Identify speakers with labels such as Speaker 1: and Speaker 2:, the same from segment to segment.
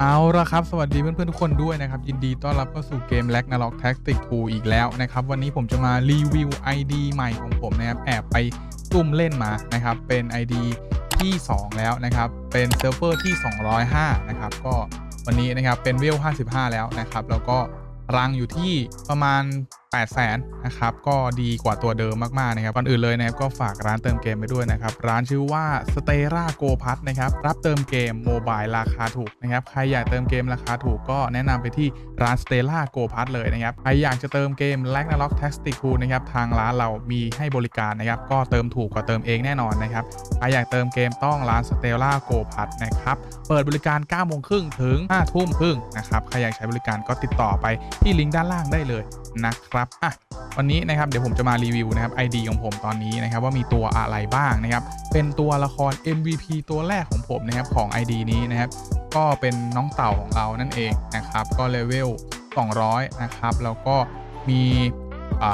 Speaker 1: เอาละครับ สวัสดีเพื่อนๆทุกคนด้วยนะครับ ยินดีต้อนรับเข้าสู่เกม l a g n a r o k Tactic 2 อีกแล้วนะครับ วันนี้ผมจะมารีวิว ID ใหม่ของผมนะครับ แอบไปตุ่มเล่นมานะครับ เป็น ID ที่ 2 แล้วนะครับ เป็นเซิร์ฟเวอร์ที่ 205 นะครับ ก็วันนี้นะครับเป็นเวล 55 แล้วนะครับ แล้วก็รังอยู่ที่ประมาณ 8 0 0แสนนะครับก็ดีกว่าตัวเดิมมากๆนะครับก่อนอื่นเลยนะครับก็ฝากร้านเติมเกมไปด้วยนะครับร้านชื่อว่า Stera Go p a s นะครับรับเติมเกมโมบายราคาถูกนะครับใครอยากเติมเกมราคาถูกก็แนะนำไปที่ร้าน Stella Go p a s เลยนะครับใครอยากจะเติมเกม l a g n a r o k Tactic 2นะครับทางร้านเรามีให้บริการนะครับก็เติมถูกกว่าเติมเองแน่นอนนะครับใครอยากเติมเกมต้องร้าน Stella Go p a s นะครับเปิดบริการ9โมงครึ่งถึง5ทุ่มครึ่งนะครับใครอยากใช้บริการก็ติดต่อไปที่ลิงก์ด้านล่างได้เลย นะครับอะวันนี้นะครับเดี๋ยวผมจะมารีวิวนะครับ ID ของผมตอนนี้นะครับว่ามีตัวอะไรบ้างนะครับ เป็นตัวละคร MVP ตัวแรกของผมนะครับของ ID นี้นะครับ ก็เป็นน้องเต่าของเรานั่นเองนะครับ ก็เลเวล 200 นะครับ แล้วก็มีอ,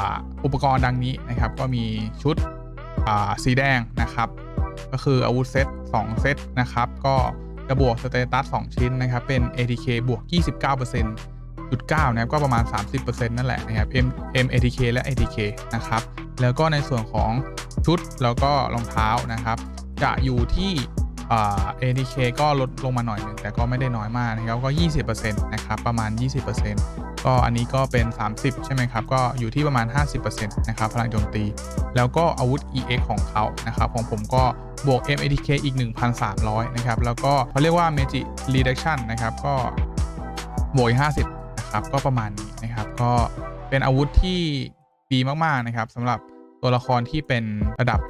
Speaker 1: อุปกรณ์ดังนี้นะครับ ก็มีชุดสีแดงนะครับ ก็คืออาวุธเซต2เซตนะครับ ก็จะบวกสเตตัส2ชิ้นนะครับ เป็น ATK บวก 29% จุด9นะครับก็ประมาณ 30%นั่นแหละนะครับ M M ATK และ ATK นะครับแล้วก็ในส่วนของชุดแล้วก็รองเท้านะครับ จะอยู่ที่อ่า ATK ก็ลดลงมาหน่อยหนึ่งแต่ก็ไม่ได้น้อยมากนะครับก็ 20%นะครับประมาณ 20%ก็อันนี้ก็เป็น 30 ใช่ไหมครับ ก็อยู่ที่ประมาณ 50%นะครับพลังโจมตี แล้วก็อาวุธ EX ของเขานะครับของผมก็บวก MATK อีก 1,300 นะครับ แล้วก็เขาเรียกว่า Magic Reduction นะครับ ก็บวกอีก50 นะครับ ก็ประมาณนี้นะครับ ก็เป็นอาวุธที่ดีมากๆนะครับสำหรับตัวละครที่เป็นระดับ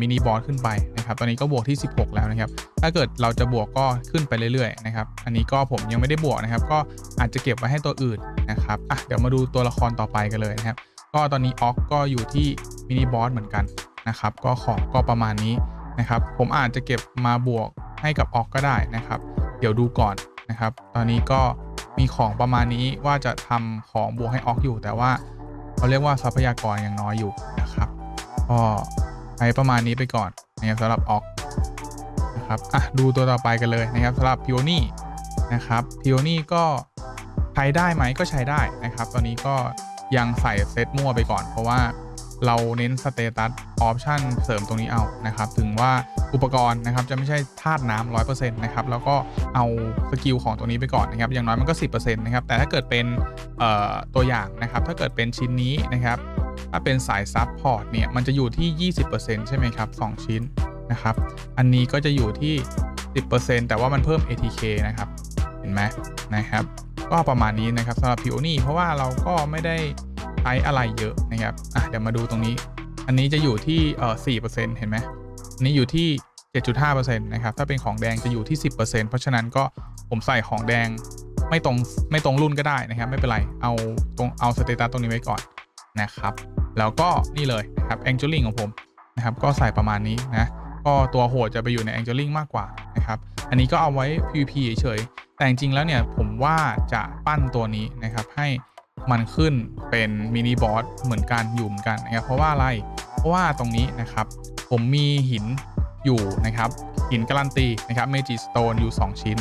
Speaker 1: มินิบอสขึ้นไปนะครับ ตอนนี้ก็บวกที่ 16 แล้วนะครับ ถ้าเกิดเราจะบวกก็ขึ้นไปเรื่อยๆนะครับ อันนี้ก็ผมยังไม่ได้บวกนะครับ ก็อาจจะเก็บไว้ให้ตัวอื่นนะครับอะเดี๋ยวมาดูตัวละครต่อไปกันเลยนะครับ ก็ตอนนี้ออกก็อยู่ที่มินิบอสเหมือนกันนะครับ ก็ของก็ประมาณนี้นะครับ ผมอาจจะเก็บมาบวกให้กับออกก็ได้นะครับ เดี๋ยวดูก่อนนะครับ ตอนนี้ก็ มีของประมาณนี้ว่าจะทำของบวกให้ออกอยู่ แต่ว่าเขาเรียกว่าทรัพยากรยังน้อยอยู่นะครับก็ใช้ประมาณนี้ไปก่อนนะครับสำหรับออกนะครับอะดูตัวต่อไปกันเลยนะครับสำหรับพิโอนี่นะครับพิโอนี่ก็ใช้ได้ไหมก็ใช้ได้นะครับ ตอนนี้ก็ยังใส่เซตมั่วไปก่อนเพราะว่า เราเน้นสเตตัสออปชันเสริมตรงนี้เอานะครับ ถึงว่าอุปกรณ์นะครับจะไม่ใช่ธาตุน้ำร้อยเปอร์เซ็นต์นะครับ แล้วก็เอาสกิลของตัวนี้ไปก่อนนะครับ อย่างน้อยมันก็10%นต์นะครับ แต่ถ้าเกิดเป็นตัวอย่างนะครับ ถ้าเกิดเป็นชิ้นนี้นะครับ ถ้าเป็นสายซับพอร์ตเนี่ย มันจะอยู่ที่20%ใช่ไหมครับ2ชิ้นนะครับ อันนี้ก็จะอยู่ที่10%แต่ว่ามันเพิ่ม ATK นะครับ เห็นไหมนะครับ ก็ประมาณนี้นะครับสำหรับ p ิโอนี่เพราะว่าเราก็ไม่ได้ ใช้อะไรเยอะนะครับอะเดี๋ยวมาดูตรงนี้ อันนี้จะอยู่ที่เอ่อ4%เปอร์เซ็นต์เห็นไหมอันนี้อยู่ที่ 7.5%นะครับถ้าเป็นของแดงจะอยู่ที่ 10%เพราะฉะนั้นก็ผมใส่ของแดงไม่ตรงไม่ตรงรุ่นก็ได้นะครับ ไม่เป็นไรเอาตรงเอาสเตตัสตรงนี้ไว้ก่อนนะครับแล้วก็นี่เลยนะครับ Angeling ของผมนะครับก็ใส่ประมาณนี้นะก็ตัวโหดจะไปอยู่ใน Angeling มากกว่านะครับอันนี้ก็เอาไว้ PVP เฉยๆแต่จริงๆแล้วเนี่ยผมว่าจะปั้นตัวนี้นะครับให้ มันขึ้นเป็นมินิบอสเหมือนกันอยู่เหมือนกันนะครับเพราะว่าอะไร เพราะว่าตรงนี้นะครับ ผมมีหินอยู่นะครับ หินการันตีนะครับ Magic Stone อยู่ 2 ชิ้น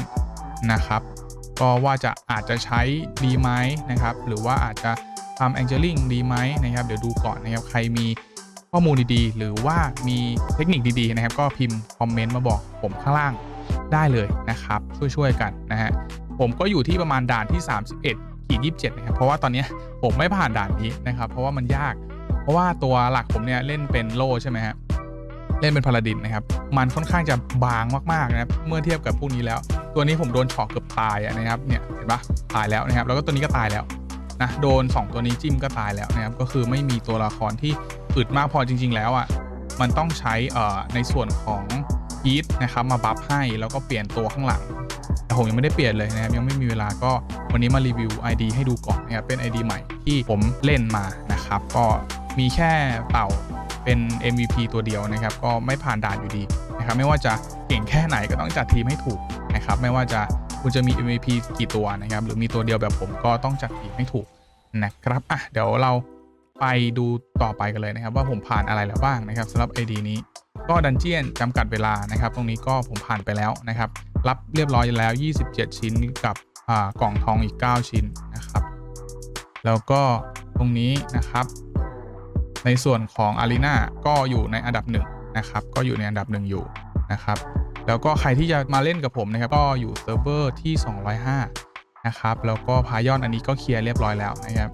Speaker 1: นะครับ ก็ว่าจะอาจจะใช้ดีไหมนะครับ หรือว่าอาจจะทำ Angeling ดีไหมนะครับ เดี๋ยวดูก่อนนะครับ ใครมีข้อมูลดีๆ หรือว่ามีเทคนิคดีๆนะครับ ก็พิมพ์คอมเมนต์มาบอกผมข้างล่างได้เลยนะครับ ช่วยๆกันนะฮะผมก็อยู่ที่ประมาณด่านที่ 31 ขีด27นะครับเพราะว่าตอนนี้ผมไม่ผ่านด่านนี้นะครับ เพราะว่ามันยาก เพราะว่าตัวหลักผมเนี่ยเล่นเป็นโลใช่ไหมฮะเล่นเป็นพาลาดินนะครับ มันค่อนข้างจะบางมากๆนะครับ เมื่อเทียบกับพวกนี้แล้ว ตัวนี้ผมโดนช็อกเกือบตายนะครับ เนี่ยเห็นปะตายแล้วนะครับ แล้วก็ตัวนี้ก็ตายแล้วนะ โดน 2 ตัวนี้จิ้มก็ตายแล้วนะครับ ก็คือไม่มีตัวละครที่อึดมากพอจริง ๆ แล้วอะ มันต้องใช้เอ่อในส่วนของฮีทนะครับมาบัฟให้ แล้วก็เปลี่ยนตัวข้างหลัง แต่ผมยังไม่ได้เปลี่ยนเลยนะครับยังไม่มีเวลาก็วันนี้มารีวิว ID ให้ดูก่อนนะครับเป็น ID ใหม่ที่ผมเล่นมานะครับ ก็มีแค่เต่าเป็น MVP ตัวเดียวนะครับ ก็ไม่ผ่านด่านอยู่ดีนะครับ ไม่ว่าจะเก่งแค่ไหนก็ต้องจัดทีมให้ถูกนะครับ ไม่ว่าจะคุณจะมี MVP กี่ตัวนะครับ หรือมีตัวเดียวแบบผมก็ต้องจัดทีมให้ถูกนะครับอะเดี๋ยวเราไปดูต่อไปกันเลยนะครับว่าผมผ่านอะไรแล้วบ้างนะครับสำหรับ ID นี้ก็ดันเจียนจำกัดเวลานะครับ ตรงนี้ก็ผมผ่านไปแล้วนะครับ รับเรียบร้อยแล้ว 27 ชิ้นกับอ่ากล่องทองอีก 9 ชิ้นนะครับ แล้วก็ตรงนี้นะครับ ในส่วนของ Arena ก็อยู่ในอันดับหนึ่งนะครับ ก็อยู่ในอันดับหนึ่งอยู่นะครับ แล้วก็ใครที่จะมาเล่นกับผมนะครับ ก็อยู่เซิร์ฟเวอร์ที่ 205 นะครับ แล้วก็พายอนอันนี้ก็เคลียร์เรียบร้อยแล้วนะครับ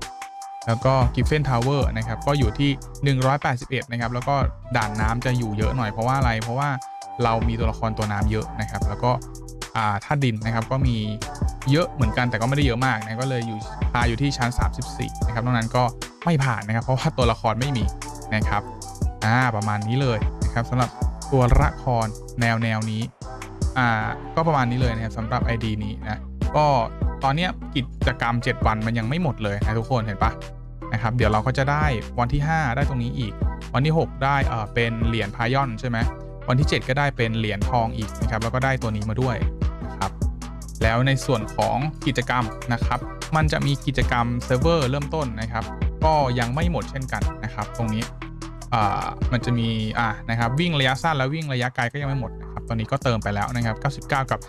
Speaker 1: แล้วก็กิฟเฟนทาวเวอร์นะครับ ก็อยู่ที่ 181 นะครับ แล้วก็ด่านน้ำจะอยู่เยอะหน่อยเพราะว่าอะไร เพราะว่า เรามีตัวละครตัวน้ำเยอะนะครับ แล้วก็อ่าธาตุดินนะครับก็มีเยอะเหมือนกันแต่ก็ไม่ได้เยอะมากนะก็เลยอยู่พาอยู่ที่ชั้น 34 นะครับนอกนั้นก็ไม่ผ่านนะครับ เพราะว่าตัวละครไม่มีนะครับอ่าประมาณนี้เลยนะครับสำหรับตัวละครแนวแนวนี้อ่าก็ประมาณนี้เลยนะครับสำหรับ ID นี้นะก็ตอนนี้กิจกรรม 7 วันมันยังไม่หมดเลยนะทุกคนเห็นปะนะครับเดี๋ยวเราก็จะได้วันที่ 5 ได้ตรงนี้อีก วันที่ 6 ได้เออเป็นเหรียญพายอนใช่ไหม วันที่ 7 ก็ได้เป็นเหรียญทองอีกนะครับแล้วก็ได้ตัวนี้มาด้วยนะครับแล้วในส่วนของกิจกรรมนะครับ มันจะมีกิจกรรมเซิร์ฟเวอร์เริ่มต้นนะครับ ก็ยังไม่หมดเช่นกันนะครับ ตรงนี้อ่ามันจะมีอ่านะครับวิ่งระยะสั้นและวิ่งระยะไกลก็ยังไม่หมดนะ ตอนนี้ก็เติมไปแล้วนะครับ 99 กับ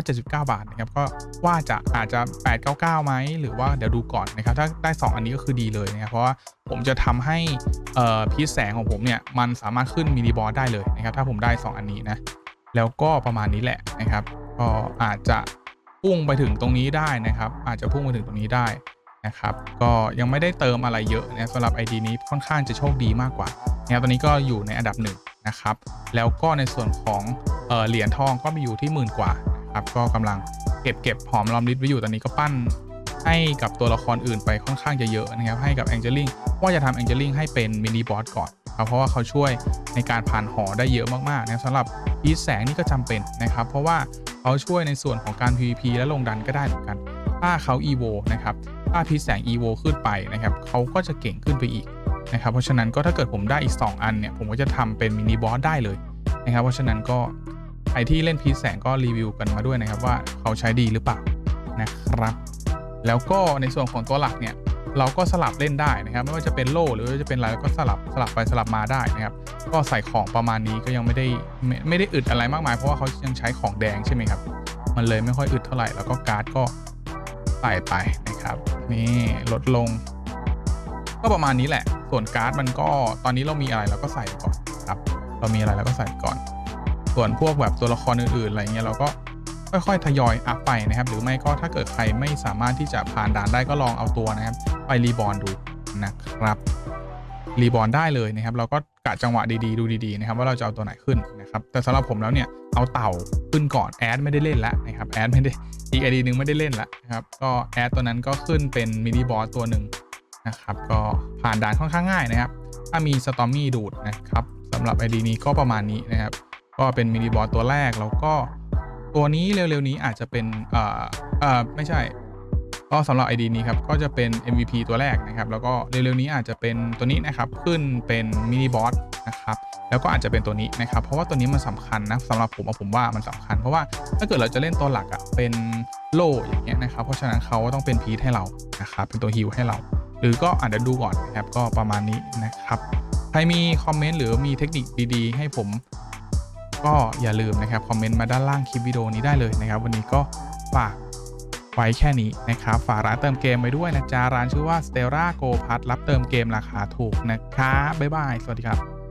Speaker 1: 179 บาทนะครับ ก็ว่าจะอาจจะ 899ไหม หรือว่าเดี๋ยวดูก่อนนะครับ ถ้าได้ 2 อันนี้ก็คือดีเลยนะครับ เพราะว่าผมจะทำให้พีแสงของผมเนี่ย มันสามารถขึ้นมินิบอสได้เลยนะครับ ถ้าผมได้ 2 อันนี้นะ แล้วก็ประมาณนี้แหละนะครับ ก็อาจจะพุ่งไปถึงตรงนี้ได้นะครับ อาจจะพุ่งไปถึงตรงนี้ได้นะครับก็ยังไม่ได้เติมอะไรเยอะนะสำหรับ ID นี้ค่อนข้างจะโชคดีมากกว่านะครับตอนนี้ก็อยู่ในอันดับหนึ่ง นะครับ แล้วก็ในส่วนของเหรียญทองก็มีอยู่ที่หมื่นกว่าครับก็กำลังเก็บเก็บหอมรอมริบไว้อยู่ตอนนี้ก็ปั้นให้กับตัวละครอื่นไปค่อนข้างจะเยอะนะครับ ให้กับแองเจลิงว่าจะทำแองเจลิงให้เป็นมินิบอสก่อนครับเพราะว่าเขาช่วยในการผ่านหอได้เยอะมากๆนะสำหรับพีแสงนี่ก็จำเป็นนะครับ เพราะว่าเขาช่วยในส่วนของการ PVP และลงดันก็ได้เหมือนกัน ถ้าเขา EVO นะครับถ้าพีแสง EVO ขึ้นไปนะครับเขาก็จะเก่งขึ้นไปอีก นะครับเพราะฉะนั้นก็ถ้าเกิดผมได้อีก 2 อันเนี่ยผมก็จะทำเป็นมินิบอสได้เลยนะครับเพราะฉะนั้นก็ใครที่เล่นพีแสงก็รีวิวกันมาด้วยนะครับว่าเขาใช้ดีหรือเปล่านะครับแล้วก็ในส่วนของตัวหลักเนี่ยเราก็สลับเล่นได้นะครับ ไม่ว่าจะเป็นโล่หรือว่าจะเป็นอะไรก็สลับสลับไปสลับมาได้นะครับ ก็ใส่ของประมาณนี้ก็ยังไม่ได้ไม่ไม่ได้อึดอะไรมากมาย เพราะว่าเขายังใช้ของแดงใช่ไหมครับ มันเลยไม่ค่อยอึดเท่าไหร่แล้วก็การ์ดก็ใส่ไปนะครับ นี่ลดลง ก็ประมาณนี้แหละ ส่วนการ์ดมันก็ตอนนี้เรามีอะไรเราก็ใส่ก่อนครับ เรามีอะไรเราก็ใส่ก่อน ส่วนพวกแบบตัวละครอื่นๆอะไรเงี้ยเราก็ค่อยๆ ทยอยอัพไปนะครับ หรือไม่ก็ถ้าเกิดใครไม่สามารถที่จะผ่านด่านได้ก็ลองเอาตัวนะครับ ไปรีบอร์นดูนะครับรีบอร์นได้เลยนะครับ เราก็กะจังหวะดีๆ ดูดีๆนะครับ ว่าเราจะเอาตัวไหนขึ้นนะครับ แต่สำหรับผมแล้วเนี่ยเอาเต่าขึ้นก่อนแอดไม่ได้เล่นแล้วนะครับแอดไม่ได้อีกไอดีนึงไม่ได้เล่นแล้วนะครับก็แอดตัวนั้นก็ขึ้นเป็นมินิบอสตัวหนึ่ง นะครับ ก็ผ่านด่านค่อนข้างง่ายนะครับ ถ้ามีสตอมมี่ดูดนะครับสำหรับ ID นี้ก็ประมาณนี้นะครับ ก็เป็นมินิบอสตัวแรกแล้วก็ตัวนี้เร็วๆนี้อาจจะเป็นเอ่อเอ่อไม่ใช่ ก็สำหรับ ID นี้ครับก็จะเป็น MVP ตัวแรกนะครับ แล้วก็เร็วๆนี้อาจจะเป็นตัวนี้นะครับขึ้นเป็นมินิบอสนะครับแล้วก็อาจจะเป็นตัวนี้นะครับ เพราะว่าตัวนี้มันสำคัญนะสำหรับผมผมว่ามันสำคัญ เพราะว่าถ้าเกิดเราจะเล่นตัวหลักอะเป็นโล่อย่างเงี้ยนะครับ เพราะฉะนั้นเขาก็ต้องเป็นพีทให้เรานะครับเป็นตัวฮิลให้เรา หรือก็อาจจะดูก่อนนะครับก็ประมาณนี้นะครับ ใครมีคอมเมนต์หรือมีเทคนิคดีๆ ให้ผม ก็อย่าลืมนะครับคอมเมนต์มาด้านล่างคลิปวิดีโอนี้ได้เลยนะครับ วันนี้ก็ฝากไว้แค่นี้นะครับ ฝากร้านเติมเกมไปด้วยนะจ๊ะร้านชื่อว่า Stella Go p a s รับเติมเกมราคาถูกนะครับบ๊ายบาย สวัสดีครับ